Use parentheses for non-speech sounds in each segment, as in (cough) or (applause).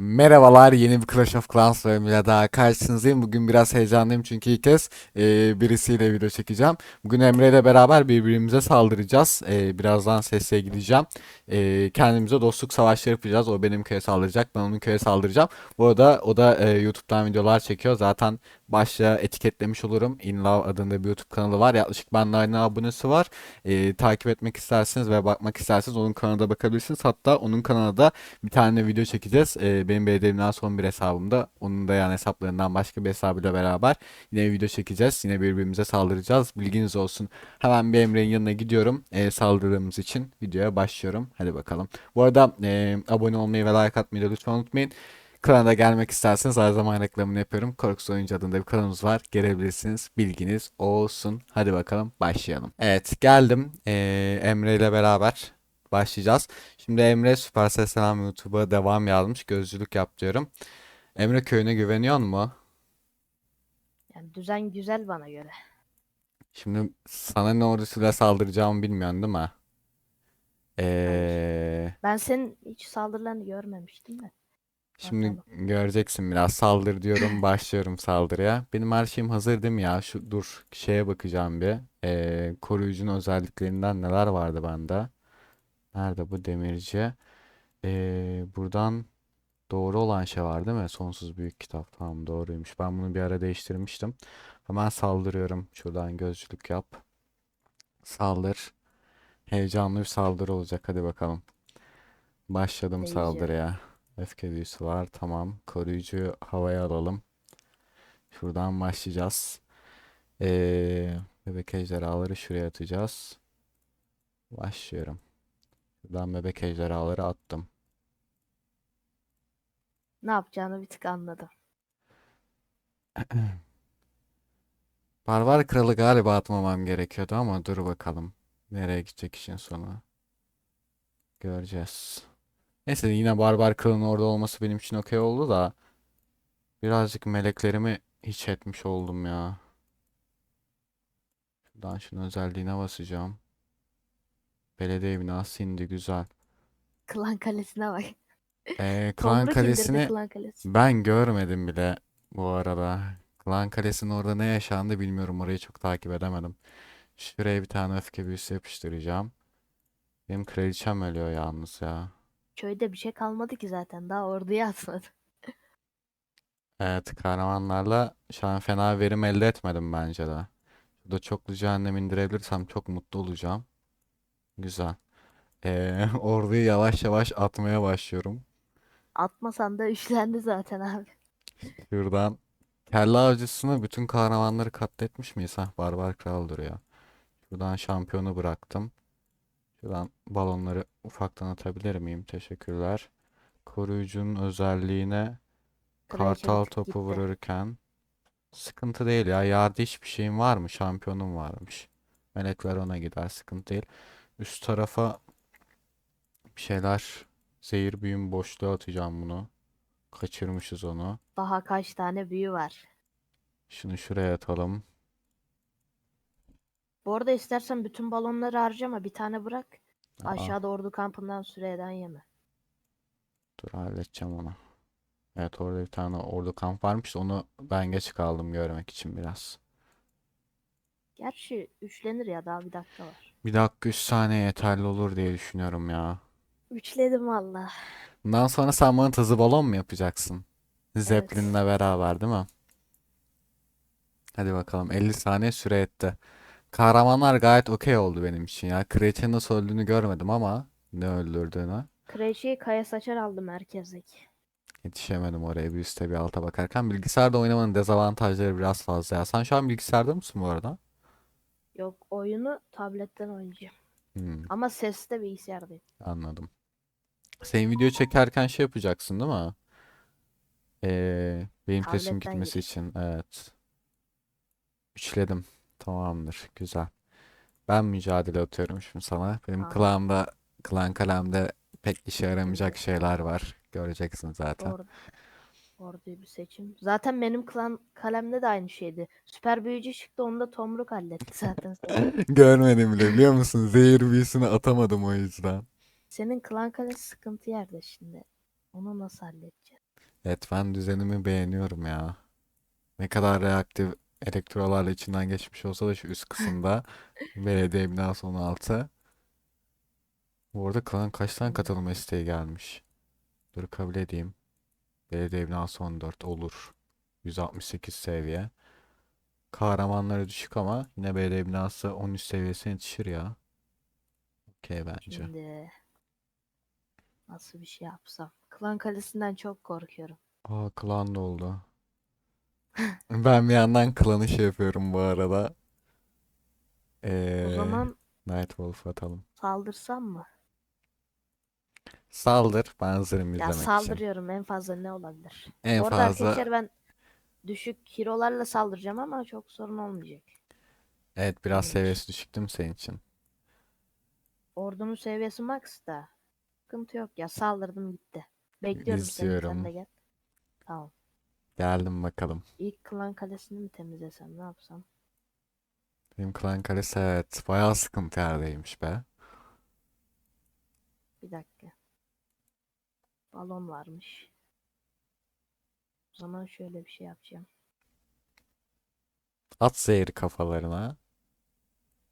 Merhabalar, yeni bir Clash of Clans bölümüyle daha karşınızdayım. Bugün biraz heyecanlıyım çünkü ilk kez e, birisiyle video çekeceğim. Bugün Emre ile beraber birbirimize saldıracağız. E, birazdan sesle gideceğim. E, kendimize dostluk savaşları yapacağız. O benim köye saldıracak, ben onun köye saldıracağım. Bu arada o da e, YouTube'dan videolar çekiyor. Zaten başta etiketlemiş olurum. InLove adında bir YouTube kanalı var. Yaklaşık benden aynı abonesi var. E, takip etmek isterseniz ve bakmak isterseniz onun kanalına bakabilirsiniz. Hatta onun kanalına bir tane video çekeceğiz. Ee, benim belediyemden son bir hesabımda. Onun da yani hesaplarından başka bir hesabıyla beraber yine video çekeceğiz. Yine birbirimize saldıracağız. Bilginiz olsun. Hemen bir Emre'nin yanına gidiyorum. Ee, saldırdığımız için videoya başlıyorum. Hadi bakalım. Bu arada e, abone olmayı ve like atmayı da lütfen unutmayın. Kanala gelmek isterseniz her zaman reklamını yapıyorum. Korkus Oyuncu adında bir kanalımız var. Gelebilirsiniz. Bilginiz olsun. Hadi bakalım başlayalım. Evet geldim. Ee, Emre ile beraber başlayacağız. Şimdi Emre Süpersel Selam YouTube'a devam yazmış. Gözcülük yap diyorum. Emre köyüne güveniyor mu? Yani düzen güzel bana göre. Şimdi sana ne ordusuyla saldıracağımı bilmiyorsun değil mi? Ee, Ben senin hiç saldırılarını görmemiştim de. Şimdi Bakalım. göreceksin biraz saldır diyorum başlıyorum saldırıya. Benim her şeyim hazır değil mi ya? Şu dur şeye bakacağım bir. Ee, koruyucunun özelliklerinden neler vardı bende? Nerede bu demirci? Ee, buradan doğru olan şey var değil mi? Sonsuz büyük kitap. Tamam doğruymuş. Ben bunu bir ara değiştirmiştim. Hemen saldırıyorum. Şuradan gözcülük yap. Saldır. Heyecanlı bir saldırı olacak. Hadi bakalım. Başladım Heyecan. saldırıya. Öfke büyüsü var. Tamam. Koruyucuyu havaya alalım. Şuradan başlayacağız. Ee, bebek ejderhaları şuraya atacağız. Başlıyorum. Şuradan bebek ejderhaları attım. Ne yapacağını bir tık anladım. (clears throat) Barbar Kralı galiba atmamam gerekiyordu ama dur bakalım. Nereye gidecek işin sonu. Göreceğiz. Neyse yine Barbar Kralı'nın orada olması benim için okey oldu da. Birazcık meleklerimi hiç etmiş oldum ya. Şuradan şunun özelliğine basacağım. Belediye binası indi güzel. Klan Kalesi'ne bak. Ee, (laughs) Klan Tomruk indirdi Kalesi'ni Klan Kalesi. Ben görmedim bile bu arada. Klan Kalesi'nin orada ne yaşandı bilmiyorum. Orayı çok takip edemedim. Şuraya bir tane öfke büyüsü yapıştıracağım. Benim kraliçem ölüyor yalnız ya. Köyde bir şey kalmadı ki zaten. Daha orduya (laughs) atmadı. Evet kahramanlarla şu an fena verim elde etmedim bence de. Şurada çoklu cehennem indirebilirsem çok mutlu olacağım. Güzel. Ee, (laughs) orduyu yavaş yavaş atmaya başlıyorum. Atmasan da üçlendi zaten abi. Şuradan kelle avcısını bütün kahramanları katletmiş miyiz? Hah Barbar Kral duruyor. Şuradan şampiyonu bıraktım. Şuradan balonları ufaktan atabilir miyim? Teşekkürler. Koruyucunun özelliğine kartal topu gitti. vururken sıkıntı değil ya. Yerde hiçbir şeyim var mı? Şampiyonum varmış. Melekler ona gider. Sıkıntı değil. Üst tarafa bir şeyler zehir büyüm boşluğa atacağım bunu. Kaçırmışız onu. Daha kaç tane büyü var. Şunu şuraya atalım. Bu arada istersen bütün balonları harcama. Bir tane bırak. Aa, Aşağıda ordu kampından süreden yeme. dur halledeceğim onu. Evet orada bir tane ordu kamp varmış. Onu ben geç kaldım görmek için biraz. Gerçi üçlenir ya daha bir dakika var. Bir dakika 3 saniye yeterli olur diye düşünüyorum ya. Üçledim valla. Bundan sonra sen bana tazı balon mu yapacaksın? Zeppelin'le beraber değil mi? Hadi bakalım 50 saniye süre etti. Kahramanlar gayet okey oldu benim için ya. Kraliçenin nasıl öldüğünü görmedim ama ne öldürdüğünü. Kraliçeyi kaya saçar aldım merkezdeki. Yetişemedim oraya bir üstte bir alta bakarken. Bilgisayarda oynamanın dezavantajları biraz fazla ya. Sen şu an bilgisayarda mısın bu arada? Yok oyunu tabletten oynayacağım. Hmm, Ama sesli bilgisayardayım. anladım. Senin video çekerken şey yapacaksın değil mi? Ee, benim sesim Tabletten gitmesi giriş. için. Evet. Üçledim. Tamamdır. Güzel. Ben mücadele atıyorum şimdi sana. Benim Tamam. klanımda, klan kalemde pek işe yaramayacak şeyler var. Göreceksin zaten. Orada. Orduyu bir seçim. Zaten benim klan kalemde de aynı şeydi. Süper büyücü çıktı onu da Tomruk halletti zaten. (laughs) Görmedim bile biliyor musun? Zehir büyüsünü atamadım o yüzden. Senin klan kalesi sıkıntı yerde şimdi. Onu nasıl halledeceğiz? Evet ben düzenimi beğeniyorum ya. Ne kadar reaktif elektrolarla içinden geçmiş olsa da şu üst kısımda (laughs) belediye binası 16. Bu arada klan kaç tane katılım isteği gelmiş? Dur kabul edeyim. Belediye binası 14 olur. 168 seviye. Kahramanları düşük ama yine belediye binası 13 seviyesine yetişir ya. Okey bence. Şimdi nasıl bir şey yapsam? Klan Kalesi'nden çok korkuyorum. Aa klan doldu. Ben bir yandan klanı şey yapıyorum bu arada. O Ee, zaman Nightwolf atalım. saldırsam mı? Saldır. Ben hazırım Ya izlemek için. saldırıyorum en fazla ne olabilir? En Bu arada fazla arkadaşlar ben düşük hero'larla saldıracağım ama çok sorun olmayacak. evet biraz Neymiş? seviyesi düşüktüm senin için. Ordunun seviyesi max da. Sıkıntı yok ya saldırdım gitti. Bekliyorum seni sen İzliyorum. de gel. Tamam. Geldim bakalım. İlk klan kalesini mi temizlesem ne yapsam? Benim klan kalesi evet bayağı sıkıntı yerdeymiş be. Bir dakika. Balon varmış. O zaman şöyle bir şey yapacağım. At zehri kafalarına.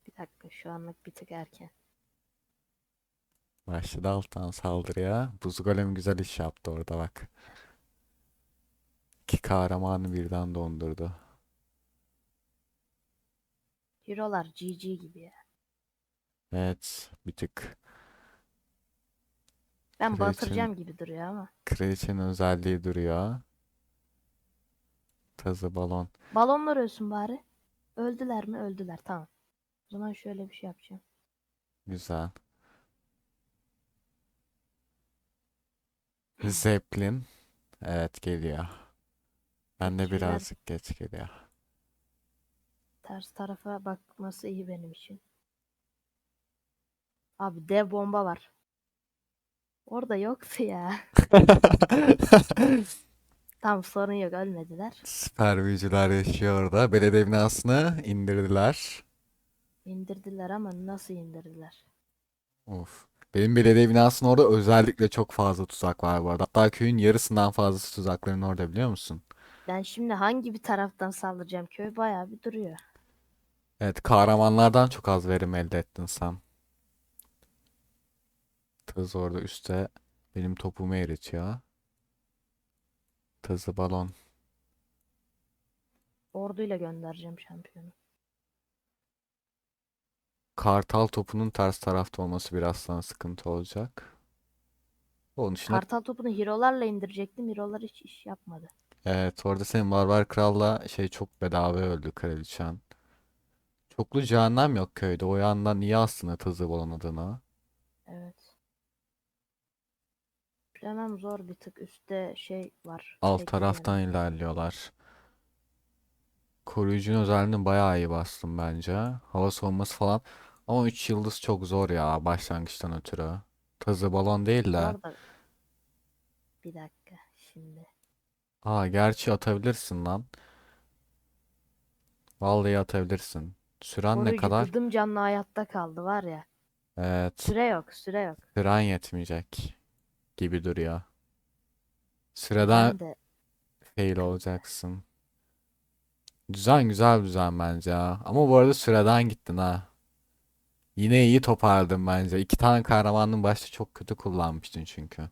Bir dakika şu anlık bir tık erken. Başladı alttan saldırıya. Buz golem güzel iş yaptı orada bak. İki kahramanı birden dondurdu. Hero'lar GG gibi ya. Evet bir tık Ben Kraliçenin- batıracağım gibi duruyor ama. kraliçenin özelliği duruyor. Tazı balon. Balonlar ölsün bari. Öldüler mi? Öldüler. Tamam. O zaman şöyle bir şey yapacağım. Güzel. Zeppelin. Evet geliyor. Ben de Şeyler- birazcık geç geliyor. Ters tarafa bakması iyi benim için. Abi dev bomba var. Orada yoktu ya. (laughs) Tamam sorun yok ölmediler. Süper büyücüler yaşıyor orada. Belediye binasını indirdiler. İndirdiler ama nasıl indirdiler? Of. Benim belediye binasının orada özellikle çok fazla tuzak var bu arada. Hatta köyün yarısından fazlası tuzakların orada biliyor musun? Ben şimdi hangi bir taraftan saldıracağım? Köy bayağı bir duruyor. Evet, kahramanlardan çok az verim elde ettin sen. Tız orada üstte benim topumu eritiyor. Tızı balon. Orduyla göndereceğim şampiyonu. Kartal topunun ters tarafta olması biraz sana sıkıntı olacak. Onun dışında Kartal topunu hero'larla indirecektim. Hero'lar hiç iş yapmadı. Evet orada senin Barbar Kral'la şey çok bedava öldü kraliçen. Çoklu cehennem yok köyde. O yandan iyi aslında tızı balon adına. Evet. Bilemem zor bir tık. Üstte şey var. Alt Tek taraftan ilerliyorlar. Koruyucunun özelliğini bayağı iyi bastım bence. Hava savunması falan. Ama 3 yıldız çok zor ya başlangıçtan ötürü. Tazı balon değil de. Orada. Bir dakika şimdi. Aa gerçi atabilirsin lan. Vallahi atabilirsin. Süren ne Koruyucu kadar? gıdım canlı hayatta kaldı var ya. Evet. Süre yok süre yok. Süren yetmeyecek gibi duruyor. Süreden Ben de fail olacaksın. Düzen güzel düzen bence ya. Ama bu arada süreden gittin ha. Yine iyi topardın bence. İki tane kahramanın başta çok kötü kullanmıştın çünkü.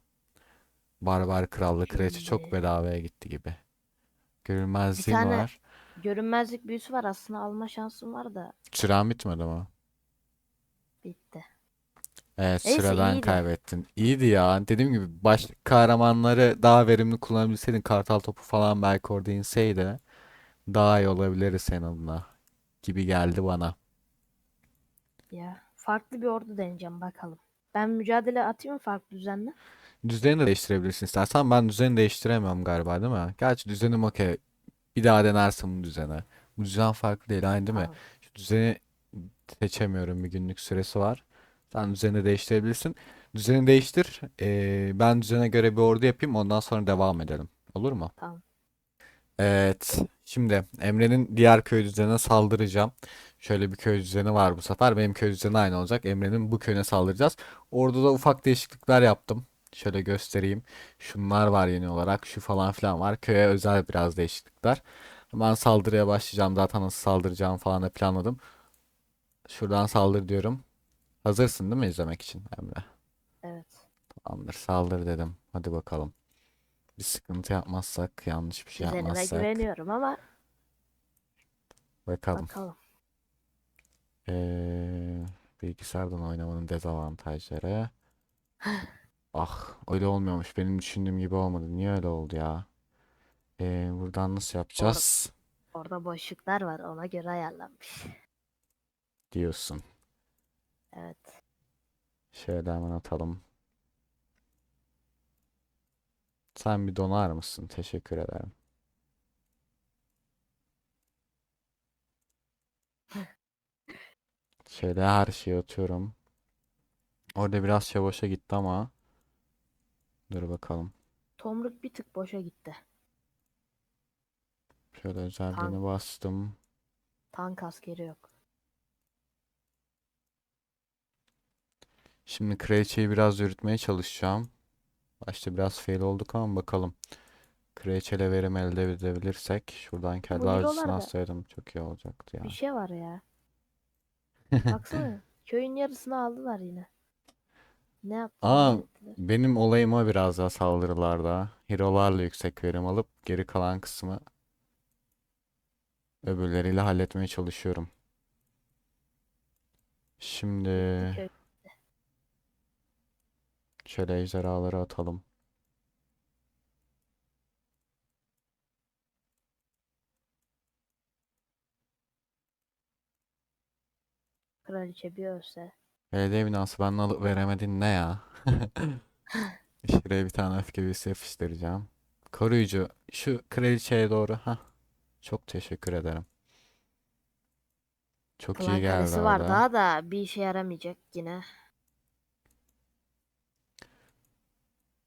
Barbar Krallı Kraliçe çok bedavaya gitti gibi. Görünmezliğin tane- var. görünmezlik büyüsü var aslında alma şansım var da Süren bitmedi mi? bitti. Evet Neyse, süreden iyiydi. kaybettin. İyiydi ya. Dediğim gibi baş kahramanları daha verimli kullanabilseydin kartal topu falan belki orada inseydi daha iyi olabilir senin adına gibi geldi bana. Ya farklı bir ordu deneyeceğim bakalım. Ben mücadele atayım mı farklı düzenle? Düzeni de değiştirebilirsin istersen. Ben düzeni değiştiremiyorum galiba değil mi? Gerçi düzenim okey. Bir daha denersin bu düzeni. Bu düzen farklı değil aynı değil mi? Tamam. Şu düzeni seçemiyorum. Bir günlük süresi var. Sen düzeni değiştirebilirsin. Düzeni değiştir. Ee, ben düzene göre bir ordu yapayım. Ondan sonra devam edelim. Olur mu? Tamam. Evet. Şimdi Emre'nin diğer köy düzenine saldıracağım. Şöyle bir köy düzeni var bu sefer. Benim köy düzeni aynı olacak. Emre'nin bu köyüne saldıracağız. Orada da ufak değişiklikler yaptım. Şöyle göstereyim. Şunlar var yeni olarak. Şu falan filan var. Köye özel biraz değişiklikler. Ben saldırıya başlayacağım. Zaten nasıl saldıracağımı falan da planladım. Şuradan saldır diyorum. Hazırsın değil mi izlemek için Emre? Evet. Tamamdır. Saldır dedim. Hadi bakalım. Bir sıkıntı yapmazsak, yanlış bir şey Düzenine yapmazsak. güveniyorum ama Bakalım. bakalım. Ee, bilgisayardan oynamanın dezavantajları. (laughs) Ah, öyle olmuyormuş. Benim düşündüğüm gibi olmadı. Niye öyle oldu ya? Ee, buradan nasıl yapacağız? Orada boşluklar var ona göre ayarlanmış. Diyorsun. Evet. Şöyle hemen atalım. Sen bir donar mısın? Teşekkür ederim. (laughs) Şöyle her şeyi atıyorum. Orada biraz şey boşa gitti ama. Dur bakalım. Tomruk bir tık boşa gitti. Şöyle özelliğini Tank. bastım. Tank askeri yok. Şimdi kraliçeyi biraz yürütmeye çalışacağım. Başta biraz fail olduk ama bakalım. Kraliçeyle verim elde edebilirsek. Şuradan Bu avcısını Euro'lar da- alsaydım çok iyi olacaktı ya. Bir şey var ya. (laughs) Baksana. Köyün yarısını aldılar yine. Ne Aa, ne ettiler? Benim olayım o biraz daha saldırılarda. Hero'larla yüksek verim alıp geri kalan kısmı öbürleriyle halletmeye çalışıyorum. Şimdi Köy. şöyle ejderhaları atalım. Kraliçe bir ölse. Belediye binası ben alıp veremedin ne ya? (laughs) Şuraya bir tane öfke büyüsü yapıştıracağım. Koruyucu şu kraliçeye doğru. ha. Çok teşekkür ederim. Çok iyi Klan geldi kalesi var orada. daha da bir işe yaramayacak yine.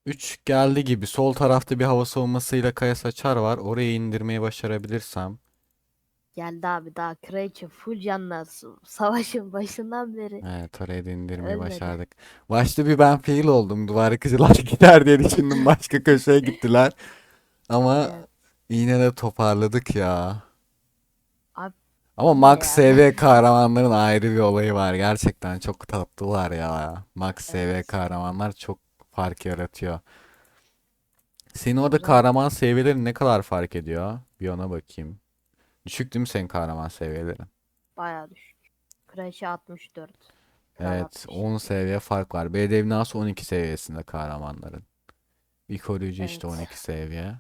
3 geldi gibi. Sol tarafta bir hava savunmasıyla kaya saçar var. Oraya indirmeyi başarabilirsem. Geldi abi daha kraliçe full canla savaşın (laughs) başından beri. Evet oraya da indirmeyi Ölmedi. başardık. Başta bir ben fail oldum. Duvar yıkıcılar (laughs) gider diye düşündüm. Başka köşeye gittiler. Ama Evet. yine de toparladık ya. Abi Ama Max? SV kahramanların ayrı bir olayı var. Gerçekten çok tatlılar ya. Max SV Evet. kahramanlar çok fark yaratıyor. Senin orada kahraman seviyeleri ne kadar fark ediyor? Bir ona bakayım. Düşük değil mi senin kahraman seviyelerin? Bayağı düşük. Kraliçe 64. Kral Evet, 60. 10 seviye fark var. BD binası 12 seviyesinde kahramanların. Bir koruyucu işte Evet. 12 seviye.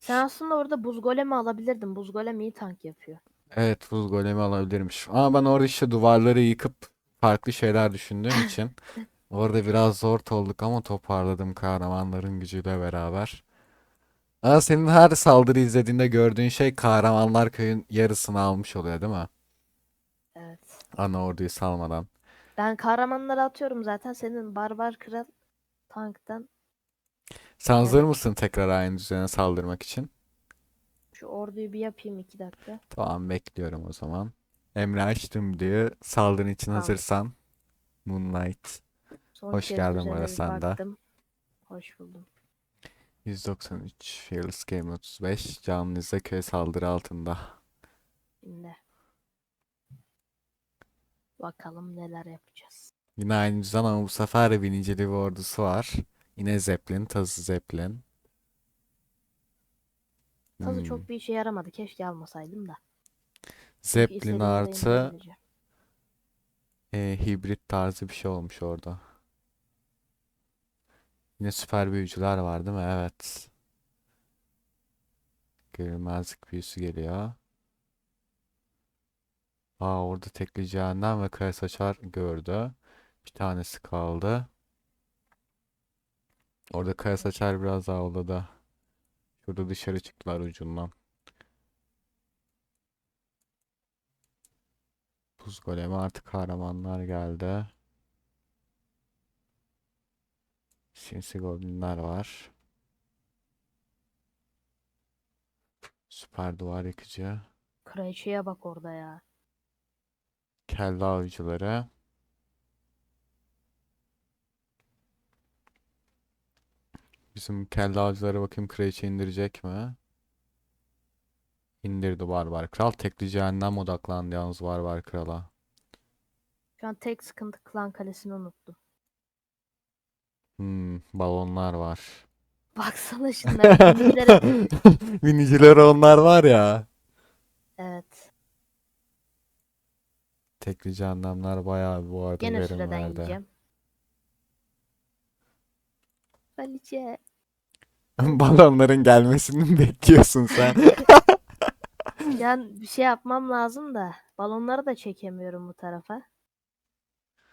Sen aslında orada buz golemi alabilirdin. Buz golem iyi tank yapıyor. Evet, buz golemi alabilirmiş. Ama ben orada işte duvarları yıkıp farklı şeyler düşündüğüm (laughs) için orada biraz zor olduk ama toparladım kahramanların gücüyle beraber. Aa, senin her saldırı izlediğinde gördüğün şey kahramanlar köyün yarısını almış oluyor değil mi? Evet. Ana orduyu salmadan. Ben kahramanları atıyorum zaten. Senin barbar kral tanktan Sen hazır mısın tekrar aynı düzene saldırmak için? şu orduyu bir yapayım iki dakika. Tamam bekliyorum o zaman. Emre açtım diyor. Saldırın için Tamam. hazırsan. Moonlight. Son Hoş kez geldin bu bir sen de. baktım. Hoş buldum. 193 Fearless Game 35 canlı izle köy saldırı altında. Şimdi. Bakalım neler yapacağız. Yine aynı düzen ama bu sefer binicili bir ordusu var. Yine Zeppelin, tazı Zeppelin. Tazı Hmm. çok bir işe yaramadı. Keşke almasaydım da. Zeppelin artı e, hibrit tarzı bir şey olmuş orada. Yine süper büyücüler var değil mi? Evet. Görünmezlik büyüsü geliyor. Aa orada tekli cehennem ve kaya saçar gördü. Bir tanesi kaldı. Orada kaya saçar biraz avladı. Şurada dışarı çıktılar ucundan. Buz golemi artık kahramanlar geldi. Sinsi goblinler var. Süper duvar yıkıcı. Kraliçeye bak orada ya. Kelle avcıları. Bizim kelle avcılara bakayım kraliçe indirecek mi? İndirdi Barbar Kral. Tekli cehennem odaklandı yalnız Barbar Kral'a. Şu an tek sıkıntı klan kalesini unuttum. Hmm, balonlar var. Baksana şunlara. birbirlere- Biniciler onlar var ya. evet. Tekli cehennemler bayağı bu arada Gene verim süreden verdi. yiyeceğim. Kraliçe. (laughs) Balonların gelmesini mi bekliyorsun sen? (laughs) Yani bir şey yapmam lazım da balonları da çekemiyorum bu tarafa.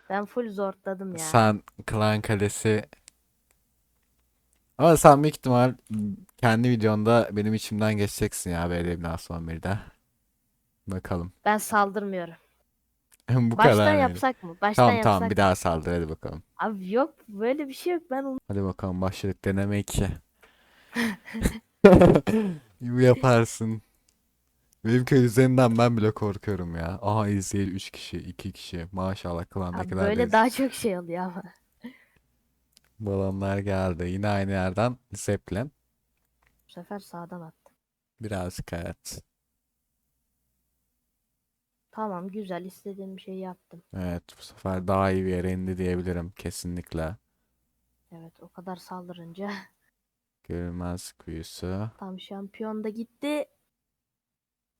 Ben full zortladım ya. Sen Klan Kalesi ama sen büyük ihtimal kendi videonda benim içimden geçeceksin ya belediye binası 11'de. Bakalım. Ben saldırmıyorum. (laughs) Bu Baştan kadar mıydı? yapsak mı? Baştan Tamam yapsak tamam bir daha saldır hadi bakalım. Abi yok böyle bir şey yok. Ben onu Hadi bakalım başladık deneme 2. (laughs) (laughs) Bu yaparsın. Benim köy üzerinden ben bile korkuyorum ya. Aha izleyici 3 kişi, 2 kişi. Maşallah Abi klandakiler de böyle daha çok şey oluyor ama. (laughs) Balonlar geldi. Yine aynı yerden Zeppelin. Bu sefer sağdan attım. Birazcık evet. Tamam güzel istediğim şeyi yaptım. Evet bu sefer daha iyi bir yere indi diyebilirim kesinlikle. Evet o kadar saldırınca (laughs) Görünmez büyüsü. tam şampiyon da gitti.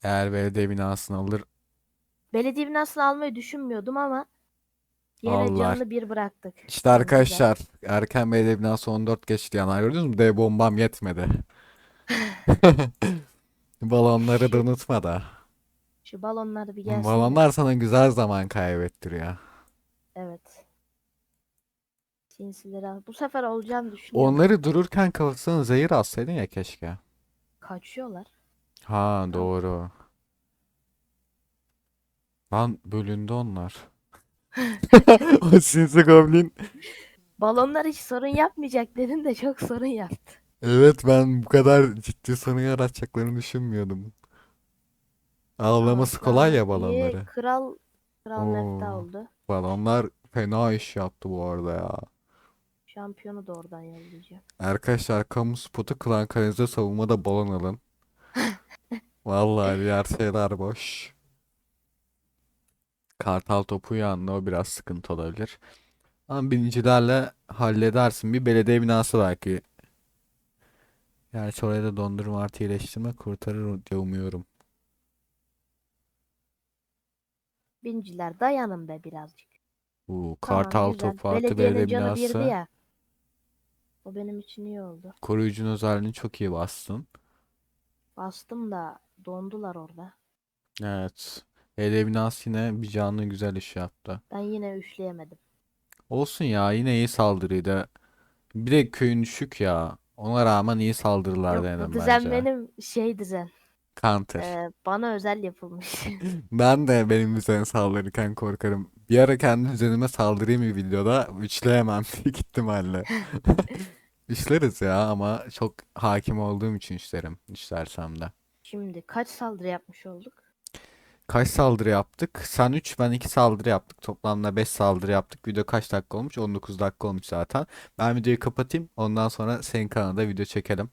Eğer belediye binasını alır Belediye binasını almayı düşünmüyordum ama yine Aldılar. canını bir bıraktık. İşte arkadaşlar erken belediye binası 14 geçti yani gördünüz mü? D bombam yetmedi. (laughs) Balonları da unutma da. Şu balonlar bir gelsin. Balonlar sana güzel zaman kaybettiriyor. Evet. Sinsileri al. Bu sefer olacağını düşünüyorum. Onları dururken kafasına zehir atsaydın ya keşke. Kaçıyorlar. Ha doğru. Lan bölündü onlar. (laughs) O sinsi goblin. Balonlar hiç sorun yapmayacak dedim de çok sorun yaptı. Evet ben bu kadar ciddi sorun yaratacaklarını düşünmüyordum. Ağlaması Ama kolay ya iyi. balonları. Kral Kral Oo. oldu. Balonlar fena iş yaptı bu arada ya. Şampiyonu da oradan yollayacağım. Arkadaşlar kamu spotu klan kalenize savunmada balon alın. (laughs) Vallahi diğer şeyler boş. Kartal topu yanında o biraz sıkıntı olabilir. Ama binicilerle halledersin. Bir belediye binası belki. Gerçi oraya da dondurma artı iyileştirme kurtarır diye umuyorum. Binciler dayanın be birazcık. Tamam, kartal güzel. topu artı Belediyenin belediye canı birdi binası. ya. O benim için iyi oldu. Koruyucunun özelliğini çok iyi bastın. Bastım da dondular orada. Evet. Belediye binası yine bir canlı güzel iş yaptı. Ben yine üçleyemedim. Olsun ya yine iyi saldırıydı. Bir de köyün düşük ya. Ona rağmen iyi saldırılar Yok denedim bu düzen bence. benim şey düzen. Counter. Ee, bana özel yapılmış. (laughs) Ben de benim üzerine saldırırken korkarım. Bir ara kendi üzerime saldırayım bir videoda üçleyemem (laughs) büyük ihtimalle. (laughs) Üçleriz ya ama çok hakim olduğum için üçlerim. Üçlersem de. Şimdi kaç saldırı yapmış olduk? Kaç saldırı yaptık? Sen 3 ben 2 saldırı yaptık. Toplamda 5 saldırı yaptık. Video kaç dakika olmuş? 19 dakika olmuş zaten. Ben videoyu kapatayım. Ondan sonra senin kanalda video çekelim.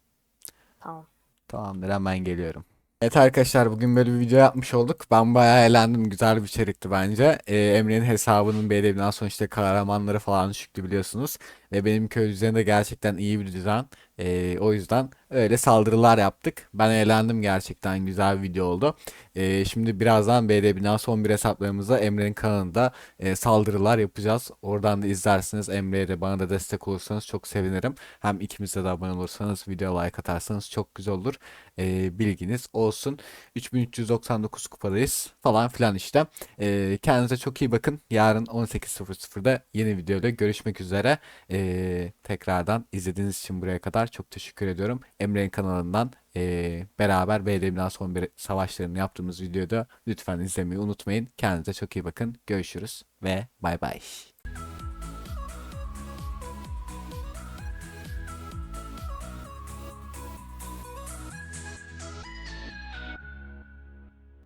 Tamam. Tamamdır hemen geliyorum. Evet arkadaşlar bugün böyle bir video yapmış olduk. Ben bayağı eğlendim. Güzel bir içerikti bence. Ee, Emre'nin hesabının belirlediğinden sonra işte kahramanları falan düşüktü biliyorsunuz. Ve benim köy düzeni de gerçekten iyi bir düzen. Ee, o yüzden öyle saldırılar yaptık. Ben eğlendim gerçekten güzel bir video oldu. Ee, şimdi birazdan BD Bina son bir hesaplarımızda Emre'nin kanalında e, saldırılar yapacağız. Oradan da izlersiniz. Emre'ye de bana da destek olursanız çok sevinirim. Hem ikimize de abone olursanız, video like atarsanız çok güzel olur. Ee, bilginiz olsun. 3399 kupadayız falan filan işte. Ee, kendinize çok iyi bakın. Yarın 18.00'da yeni videoyla görüşmek üzere. Ee, tekrardan izlediğiniz için buraya kadar çok teşekkür ediyorum. Emre'nin kanalından ee, beraber BD son bir savaşlarını yaptığımız videoda lütfen izlemeyi unutmayın. Kendinize çok iyi bakın. Görüşürüz ve bay bay.